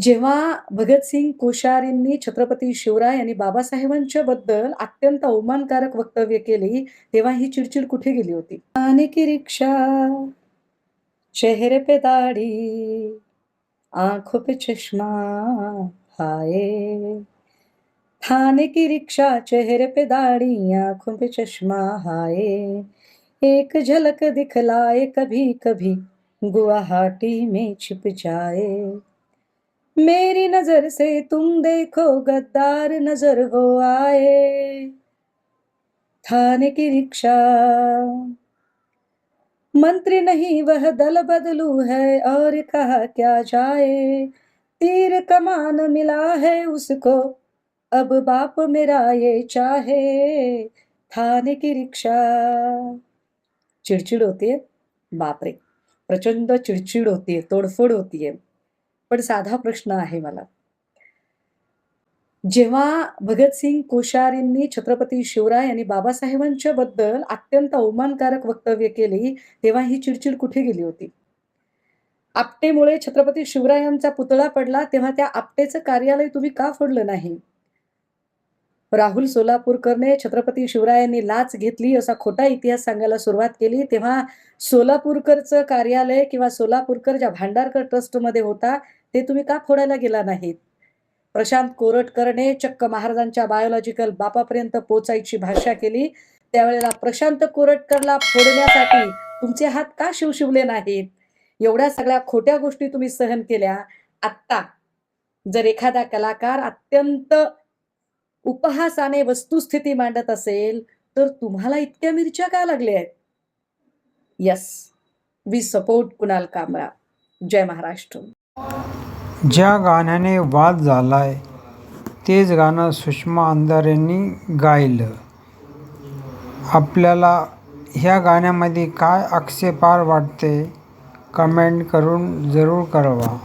जेव्हा भगतसिंग कोश्यारींनी छत्रपती शिवराय आणि बाबासाहेबांच्या बद्दल अत्यंत अवमानकारक वक्तव्य केली तेव्हा ही चिडचिड कुठे गेली होती? आणि की रिक्षा चेहरे पे दाढी आंखों पे चष्मा हाय. थाने की रिक्षा चेहरे पे दाढ़ी आंखों पे चश्मा हाय. एक झलक दिखलाए कभी कभी गुवाहाटी में छिप जाए. मेरी नज़र से तुम देखो, गद्दार नज़र हो आए। थाने की रिक्शा। मंत्री नहीं, वह दल बदलू है और कहा क्या जाए। तीर कमान मिला है उसको, अब बाप मेरा ये चाहे। थाने की रिक्शा। चिडचिड होतीये बापरे प्रचंड चिडचिड होती है, तोडफोड होतीये पण साधा प्रश्न आहे मला. जेव्हा भगतसिंग कोश्यारींनी छत्रपती शिवराय आणि बाबासाहेबांच्या बद्दल अत्यंत अवमानकारक वक्तव्य केली तेव्हा ही चिडचिड कुठे गेली होती? आपटेमुळे छत्रपती शिवरायांचा पुतळा पडला तेव्हा त्या आपटेचं कार्यालय तुम्ही का फोडलं नाही? राहुल सोलापूरकरने छत्रपती शिवरायांनी लाच घेतली असा खोटा इतिहास सांगायला सुरुवात केली. तेव्हा सोलापूरकरचं कार्यालय किंवा सोलापूरकर ज्या भांडारकर ट्रस्टमध्ये होता ते तुम्ही का फोडायला गेला नाहीत? प्रशांत कोरटकरने चक्क महाराजांच्या बायोलॉजिकल बापापर्यंत पोचायची भाषा केली. त्यावेळेला प्रशांत कोरटकरला फोडण्यासाठी तुमचे हात का शिवशिवले नाहीत? एवढ्या सगळ्या खोट्या गोष्टी तुम्ही सहन केल्या. आत्ता जर एखादा कलाकार अत्यंत उपहासाने वस्तुस्थिती मांडत असेल तर तुम्हाला इतक्या मिरच्या का लागल्या आहेत? Yes we support Kunal Kamra जय महाराष्ट्र. ज्या गाण्याने वाद झालाय तेच गाणं सुषमा अंधारेंनी गायलं. आपल्याला ह्या गाण्यामध्ये काय आक्षेपार वाटते कमेंट करून जरूर कळवा.